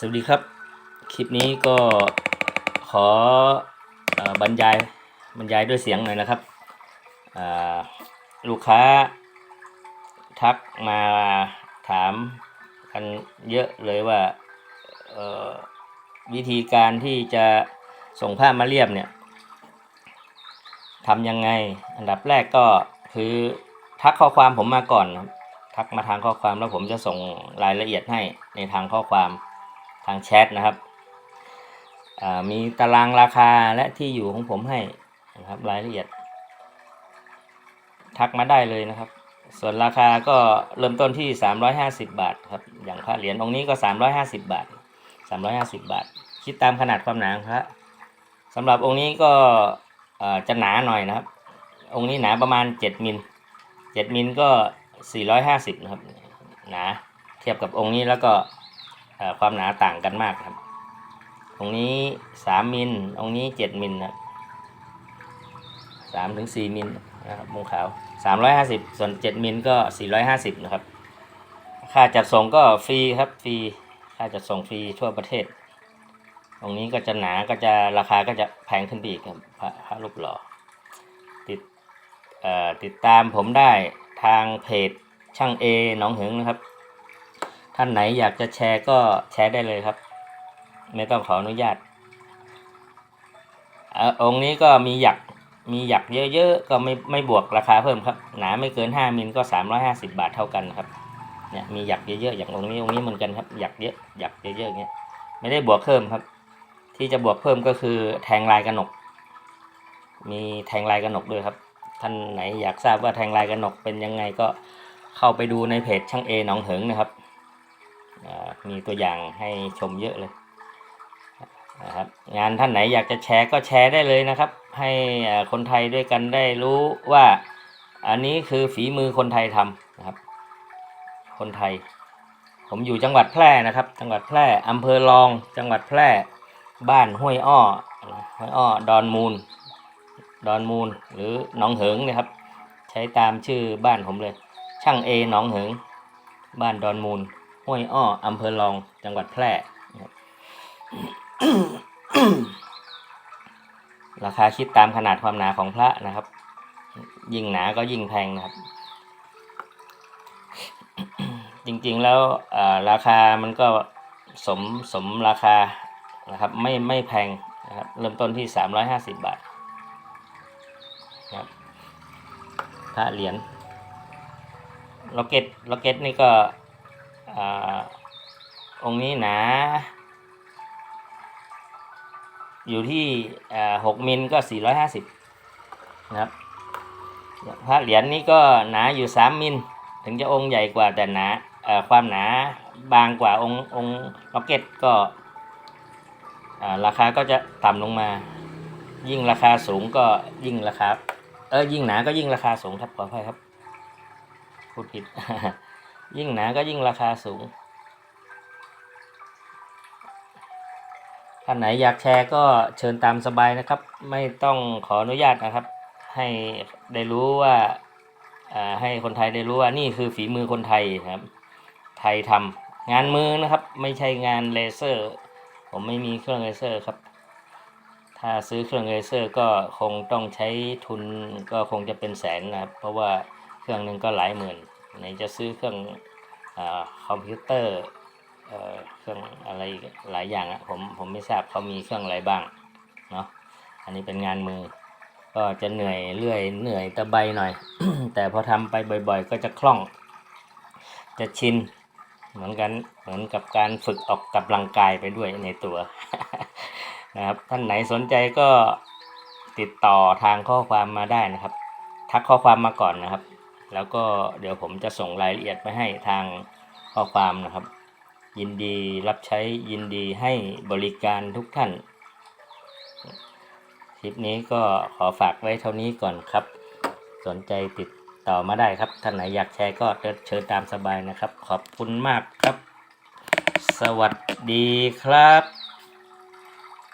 สวัสดีครับ คลิปนี้ก็ขออบรรยายบรรยายด้วยเสียงหน่อยนะครับ ลูกค้าทักมาถามกันเยอะเลยว่าวิธีการที่จะส่งผ้ามาเรียบเนี่ยทำยังไง อันดับแรกก็คือทักข้อความผมมาก่อนครับทักมาทางข้อความแล้วผมจะส่งรายละเอียดให้ในทางข้อความางแชทนะครับมีตารางราคาและที่อยู่ของผมให้นะครับรายละเอียด ทักมาได้เลยนะครับ ส่วนราคาก็เริ่มต้นที่ 350 บาทครับอย่างพระเหรียญองค์นี้ก็ 350 บาท 350 บาท คิดตามขนาดความหนาของพระสำหรับองค์นี้ก็จะหนาหน่อยนะครับ องค์นี้หนาประมาณ 7มิล7มิลก็ 450 นะครับ หนาเทียบกับองค์นี้แล้วก็ ความหนาต่างกันมากครับองนี้3มิลองนี้7มิลนะครับ3ถึง4มิลนะครับมุงขาว350ส่วน7มิลก็450นะครับ ค่าจัดส่งก็ฟรีครับฟรีค่าจัดส่งฟรีทั่วประเทศ ตรงนี้ก็จะหนาก็จะราคาก็จะแพงขึ้นไปอีกครับพระพระรูปหล่อติดติดตามผมได้ทางเพจช่างเอหนองเหิงนะครับ ท่านไหนอยากจะแชร์ก็แชร์ได้เลยครับ ไม่ต้องขออนุญาตอองค์นี้ก็มีหยักมีหยักเยอะๆ ก็ไม่ไม่บวกราคาเพิ่มครับ หนาไม่เกิน 5มิลก็ 350 บาทเท่ากันครับเนี่ยมีหยักเยอะๆอย่างองค์นี้องค์นี้เหมือนกันครับหยักเยอะหยักเยอะๆอย่างเงี้ยไม่ได้บวกเพิ่มครับ ที่จะบวกเพิ่มก็คือแทงลายกระหนก มีแทงลายกระหนกด้วยครับ ท่านไหนอยากทราบว่าแทงลายกระหนกเป็นยังไงก็เข้าไปดูในเพจช่างเอหนองเหิงนะครับ มีตัวอย่างให้ชมเยอะเลยนะครับงานท่านไหนอยากจะแชร์ก็แชร์ได้เลยนะครับ ให้คนไทยด้วยกันได้รู้ว่าอันนี้คือฝีมือคนไทยทำนะครับ คนไทย ผมอยู่จังหวัดแพร่นะครับ จังหวัดแพร่อำเภอรอง จังหวัดแพร่ บ้านห้วยอ้อห้วยอ้อดอนมูล ดอนมูลหรือหนองเหิงนะครับ ใช้ตามชื่อบ้านผมเลย ช่างเอหนองเหิง บ้านดอนมูล ห้วยอ้ออำเภอรองจังหวัดแพร่ราคาคิดตามขนาดความหนาของพระนะครับ ยิ่งหนาก็ยิ่งแพงนะครับ จริงๆแล้วราคามันก็สมสมราคานะครับ ไม่ไม่แพงนะครับ เริ่มต้นที่ 350 บาทนะครับพระเหรียญล็อกเก็ตล็อกเก็ตนี่ก็ องค์นี้หนา อยู่ที่6มิลก็450นะครับพระเหรียญนี่ก็หนาอยู่3มิล ถึงจะองค์ใหญ่กว่าแต่หนาความหนาบางกว่าองค์องค์ล็อกเก็ตก็ราคาก็จะต่ำลงมา ยิ่งราคาสูงก็ยิ่งราคาเออยิ่งหนาก็ยิ่งราคาสูงครับขออภัยครับพูดผิด ยิ่งหนาก็ยิ่งราคาสูงท่านไหนอยากแชร์ก็เชิญตามสบายนะครับ ไม่ต้องขออนุญาตนะครับ ให้ได้รู้ว่าให้คนไทยได้รู้ว่านี่คือฝีมือคนไทยครับ ไทยทำงานมือนะครับ ไม่ใช่งานเลเซอร์ ผมไม่มีเครื่องเลเซอร์ครับ ถ้าซื้อเครื่องเลเซอร์ก็คงต้องใช้ทุนก็คงจะเป็นแสนนะครับ เพราะว่าเครื่องหนึ่งก็หลายหมื่น ไหนจะซื้อเครื่องอคอมพิวเตอร์เครื่องอะไรหลายอย่างอะผมผมไม่ทราบเขามีเครื่องอะไรบ้างเนาะอันนี้เป็นงานมือ ก็จะเหนื่อยเรื่อยเหนื่อยตะใบหน่อย แต่พอทำไปบ่อย ๆ ก็จะคล่อง จะชินเหมือนกันเหมือนกับการฝึกออกกำลังกายไปด้วยในตัวนะครับท่านไหนสนใจก็ติดต่อทางข้อความมาได้นะครับ ทักข้อความมาก่อนนะครับ แล้วก็เดี๋ยวผมจะส่งรายละเอียดไปให้ทางข้อความนะครับ ยินดีรับใช้ยินดีให้บริการทุกท่านคลิปนี้ก็ขอฝากไว้เท่านี้ก่อนครับ สนใจติดต่อมาได้ครับท่านไหนอยากแชร์ก็เชิญตามสบายนะครับ ขอบคุณมากครับ สวัสดีครับ